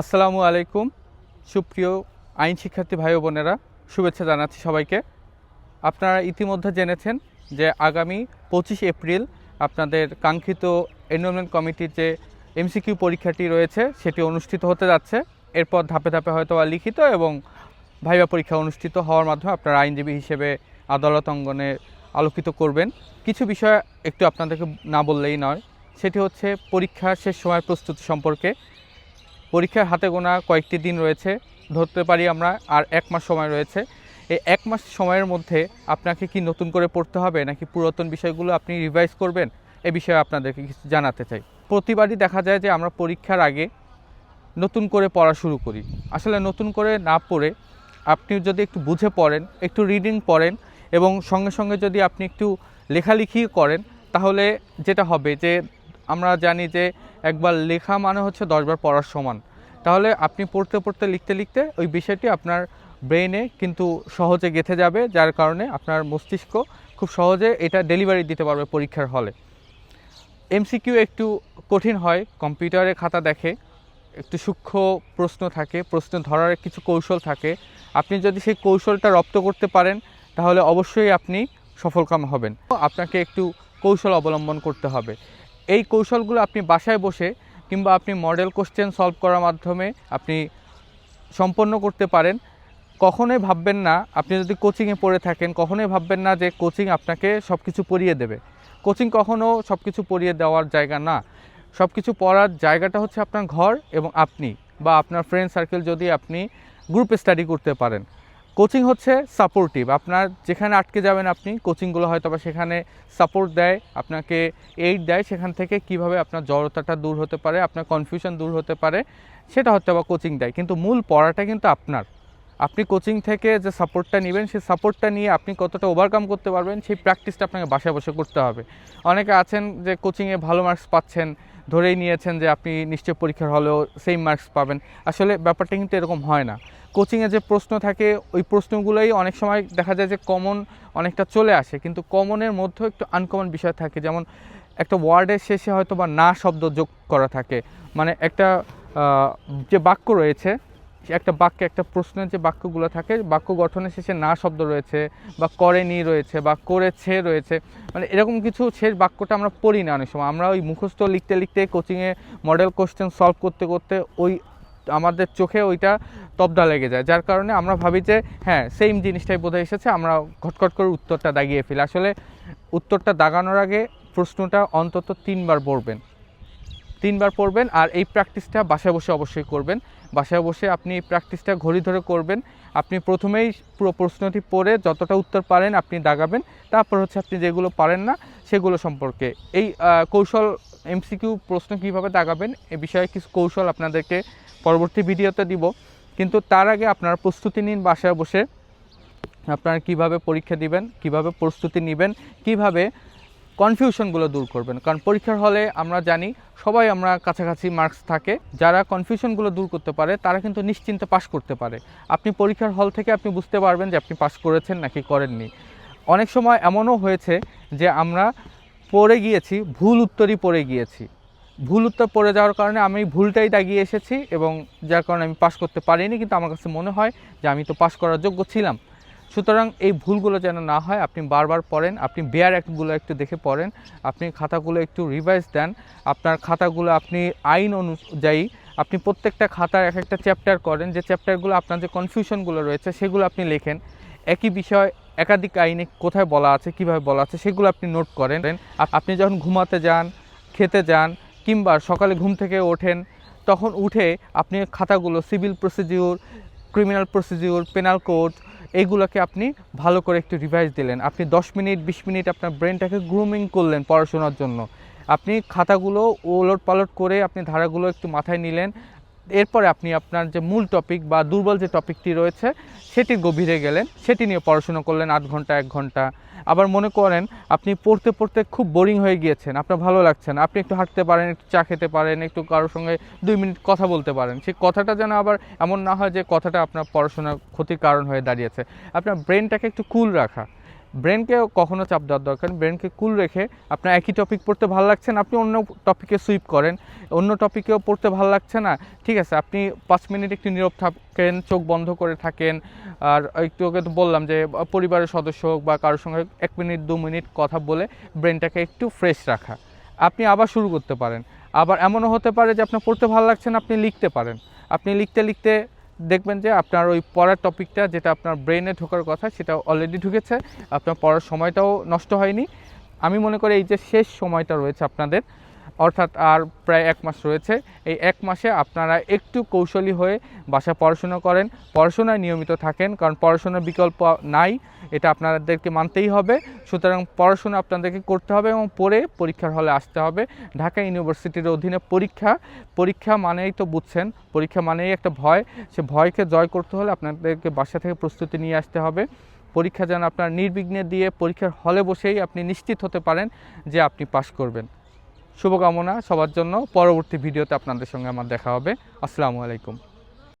আসসালামু আলাইকুম, সুপ্রিয় আইন শিক্ষার্থী ভাই বোনেরা, শুভেচ্ছা জানাচ্ছি সবাইকে। আপনারা ইতিমধ্যে জেনেছেন যে আগামী পঁচিশ এপ্রিল আপনাদের কাঙ্ক্ষিত এনরোলমেন্ট কমিটির যে এমসিকিউ পরীক্ষাটি রয়েছে, সেটি অনুষ্ঠিত হতে যাচ্ছে। এরপর ধাপে ধাপে হয়তো লিখিত এবং ভাইবা পরীক্ষা অনুষ্ঠিত হওয়ার মাধ্যমে আপনারা আইনজীবী হিসেবে আদালত অঙ্গনে আলোকিত করবেন। কিছু বিষয় একটু আপনাদেরকে না বললেই নয়, সেটি হচ্ছে পরীক্ষার শেষ সময়ের প্রস্তুতি সম্পর্কে। পরীক্ষার হাতে গোনা কয়েকটি দিন রয়েছে, ধরতে পারি আমরা আর এক মাস সময় রয়েছে। এই এক মাস সময়ের মধ্যে আপনাকে কি নতুন করে পড়তে হবে নাকি পুরাতন বিষয়গুলো আপনি রিভাইজ করবেন? এ বিষয়ে আপনাদেরকে কিছু জানাতে চাই। প্রতিবারই দেখা যায় যে আমরা পরীক্ষার আগে নতুন করে পড়া শুরু করি। আসলে নতুন করে না পড়ে আপনি যদি একটু বুঝে পড়েন, একটু রিডিং পড়েন এবং সঙ্গে সঙ্গে যদি আপনি একটু লেখালেখি করেন, তাহলে যেটা হবে যে আমরা জানি যে একবার লেখা মানে হচ্ছে দশবার পড়ার সমান। তাহলে আপনি পড়তে পড়তে লিখতে লিখতে ওই বিষয়টি আপনার ব্রেনে কিন্তু সহজে গেঁথে যাবে, যার কারণে আপনার মস্তিষ্ক খুব সহজে এটা ডেলিভারি দিতে পারবে পরীক্ষার হলে। এমসিকিউ একটু কঠিন হয়, কম্পিউটারে খাতা দেখে, একটু সূক্ষ্ম প্রশ্ন থাকে, প্রশ্ন ধরার কিছু কৌশল থাকে। আপনি যদি সেই কৌশলটা রপ্ত করতে পারেন, তাহলে অবশ্যই আপনি সফলকাম হবেন। আপনাকে একটু কৌশল অবলম্বন করতে হবে। এই কৌশলগুলো আপনি বাসায় বসে কিংবা আপনি মডেল কোশ্চেন সলভ করার মাধ্যমে আপনি সম্পন্ন করতে পারেন। কখনোই ভাববেন না, আপনি যদি কোচিংয়ে পড়ে থাকেন, কখনোই ভাববেন না যে কোচিং আপনাকে সব কিছু পড়িয়ে দেবে। কোচিং কখনও সব কিছু পড়িয়ে দেওয়ার জায়গা না। সব কিছু পড়ার জায়গাটা হচ্ছে আপনার ঘর এবং আপনি বা আপনার ফ্রেন্ড সার্কেল যদি আপনি গ্রুপ স্টাডি করতে পারেন। কোচিং হচ্ছে সাপোর্টিভ আপনার যেখানে আটকে যাবেন আপনি কোচিংগুলো হয়তো বা সেখানে সাপোর্ট দেয়, আপনাকে এইড দেয়, সেখান থেকে কীভাবে আপনার জড়তাটা দূর হতে পারে, আপনার কনফিউশন দূর হতে পারে, সেটা হয়তো বা কোচিং দেয়। কিন্তু মূল পড়াটা কিন্তু আপনার। আপনি কোচিং থেকে যে সাপোর্টটা নেবেন, সেই সাপোর্টটা নিয়ে আপনি কতটা ওভারকাম করতে পারবেন, সেই প্র্যাকটিসটা আপনাকে বাসায় বসে করতে হবে। অনেকে আছেন যে কোচিংয়ে ভালো মার্কস পাচ্ছেন ধরেই নিয়েছেন যে আপনি নিশ্চয় পরীক্ষার হলেও সেম মার্কস পাবেন। আসলে ব্যাপারটা কিন্তু এরকম হয় না। কোচিংয়ে যে প্রশ্ন থাকে, ওই প্রশ্নগুলোই অনেক সময় দেখা যায় যে কমন অনেকটা চলে আসে। কিন্তু কমনের মধ্যেও একটু আনকমন বিষয় থাকে। যেমন একটা ওয়ার্ডের শেষে হয়তো বা না শব্দ যোগ করা থাকে। মানে একটা যে বাক্য রয়েছে একটা বাক্যে, একটা প্রশ্নের যে বাক্যগুলো থাকে, বাক্য গঠনের শেষে না শব্দ রয়েছে বা করেনি রয়েছে বা করেছে রয়েছে মানে এরকম কিছু শেষ বাক্যটা আমরা পড়ি না অনেক সময়। আমরা ওই মুখস্থ লিখতে লিখতে কোচিংয়ে মডেল কোশ্চেন সলভ করতে করতে ওই আমাদের চোখে ওইটা তবদা লেগে যায়। যার কারণে আমরা ভাবি যে হ্যাঁ সেম জিনিসটাই বোধহয় এসেছে, আমরা ঘটঘট করে উত্তরটা দাগিয়ে ফেলি। আসলে উত্তরটা দাগানোর আগে প্রশ্নটা অন্তত তিনবার পড়বেন। তিনবার পড়বেন আর এই প্র্যাকটিসটা বাসায় বসে অবশ্যই করবেন। বাসায় বসে আপনি প্র্যাকটিসটা ঘড়ি ধরে করবেন। আপনি প্রথমেই পুরো প্রশ্নটি পড়ে যতটা উত্তর পারেন আপনি দাগাবেন। তারপর হচ্ছে আপনি যেগুলো পারেন না, সেগুলো সম্পর্কে। এই কৌশল এমসিকিউ প্রশ্ন কীভাবে দাগাবেন, এ বিষয়ে কিছু কৌশল আপনাদেরকে পরবর্তী ভিডিওতে দিব। কিন্তু তার আগে আপনারা প্রস্তুতি নিন বাসায় বসে। আপনারা কীভাবে পরীক্ষা দিবেন, কীভাবে প্রস্তুতি নেবেন, কীভাবে কনফিউশনগুলো দূর করবেন। কারণ পরীক্ষার হলে আমরা জানি সবাই আমরা কাছাকাছি মার্কস থাকে। যারা কনফিউশনগুলো দূর করতে পারে, তারা কিন্তু নিশ্চিন্তে পাশ করতে পারে। আপনি পরীক্ষার হল থেকে আপনি বুঝতে পারবেন যে আপনি পাশ করেছেন নাকি করেননি। অনেক সময় এমনও হয়েছে যে আমরা পড়ে গিয়েছি, ভুল উত্তরই পড়ে গিয়েছি। ভুল উত্তর পড়ে যাওয়ার কারণে আমি ভুলটাই দাগিয়ে এসেছি এবং যার কারণে আমি পাশ করতে পারিনি, কিন্তু আমার কাছে মনে হয় যে আমি তো পাশ করার যোগ্য ছিলাম। সুতরাং এই ভুলগুলো যেন না হয়, আপনি বারবার পড়েন, আপনি বেয়ার অ্যাক্টগুলো একটু দেখে পড়েন, আপনি খাতাগুলো একটু রিভাইজ দেন, আপনার খাতাগুলো আপনি আইন অনুযায়ী আপনি প্রত্যেকটা খাতার এক একটা চ্যাপ্টার করেন, যে চ্যাপ্টারগুলো আপনার যে কনফিউশনগুলো রয়েছে, সেগুলো আপনি লেখেন। একই বিষয় একাধিক আইনে কোথায় বলা আছে, কীভাবে বলা আছে, সেগুলো আপনি নোট করেন। আপ- আপনি যখন ঘুমাতে যান, খেতে যান, কিংবা সকালে ঘুম থেকে ওঠেন, তখন উঠে আপনি খাতাগুলো civil procedure criminal procedure penal code এইগুলোকে আপনি ভালো করে একটু রিভাইজ দিলেন। আপনি দশ মিনিট, বিশ মিনিট আপনার ব্রেনটাকে গ্রুমিং করলেন পড়াশোনার জন্য। আপনি খাতাগুলো ওলট পালট করে আপনি ধারাগুলো একটু মাথায় নিলেন। এরপরে আপনি আপনার যে মূল টপিক বা দুর্বল যে টপিকটি রয়েছে, সেটি গভীরে গেলেন, সেটি নিয়ে পড়াশোনা করলেন আধ ঘণ্টা, এক ঘণ্টা। আবার মনে করেন আপনি পড়তে পড়তে খুব বোরিং হয়ে গিয়েছেন, আপনার ভালো লাগছে না, আপনি একটু হাঁটতে পারেন, একটু চা খেতে পারেন, একটু কারোর সঙ্গে দুই মিনিট কথা বলতে পারেন। সেই কথাটা যেন আবার এমন না হয় যে কথাটা আপনার পড়াশোনার ক্ষতির কারণ হয়ে দাঁড়িয়েছে। আপনার ব্রেনটাকে একটু কুল রাখা। ব্রেনকে কখনো চাপ দেওয়ার দরকার। ব্রেনকে কুল রেখে আপনার একই টপিক পড়তে ভালো লাগছে না, আপনি অন্য টপিকে সুইপ করেন। অন্য টপিকেও পড়তে ভালো লাগছে না, ঠিক আছে, আপনি পাঁচ মিনিট একটু নীরব থাকেন, চোখ বন্ধ করে থাকেন। আর একটু ওকে তো বললাম যে, পরিবারের সদস্য হোক বা কারোর সঙ্গে এক মিনিট, দু মিনিট কথা বলে ব্রেনটাকে একটু ফ্রেশ রাখা। আপনি আবার শুরু করতে পারেন। আবার এমনও হতে পারে যে, আপনার পড়তে ভালো লাগছে না, আপনি লিখতে পারেন। আপনি লিখতে লিখতে দেখবেন যে আপনার ওই পড়ার টপিকটা যেটা আপনার ব্রেনে ঢোকার কথা সেটা অলরেডি ঢুকেছে। আপনার পড়ার সময়টাও নষ্ট হয়নি। আমি মনে করি এই যে শেষ সময়টা রয়েছে আপনাদের অর্থাৎ আর প্রায় এক মাস রয়েছে। এই এক মাসে আপনারা একটু কৌশলী হয়ে বাসায় পড়াশোনা করেন, পড়াশোনায় নিয়মিত থাকেন, কারণ পড়াশোনার বিকল্প নাই, এটা আপনাদেরকে মানতেই হবে। সুতরাং পড়াশোনা আপনাদেরকে করতে হবে এবং পড়ে পরীক্ষার হলে আসতে হবে। ঢাকা ইউনিভার্সিটির অধীনে পরীক্ষা পরীক্ষা মানেই তো বুঝছেন, পরীক্ষা মানেই একটা ভয়। সে ভয়কে জয় করতে হলে আপনাদেরকে বাসা থেকে প্রস্তুতি নিয়ে আসতে হবে। পরীক্ষা যেন আপনার নির্বিঘ্নে দিয়ে পরীক্ষার হলে বসেই আপনি নিশ্চিত হতে পারেন যে আপনি পাশ করবেন। শুভকামনা সবার জন্য। পরবর্তী ভিডিওতে আপনাদের সঙ্গে আমার দেখা হবে। আসসালামু আলাইকুম।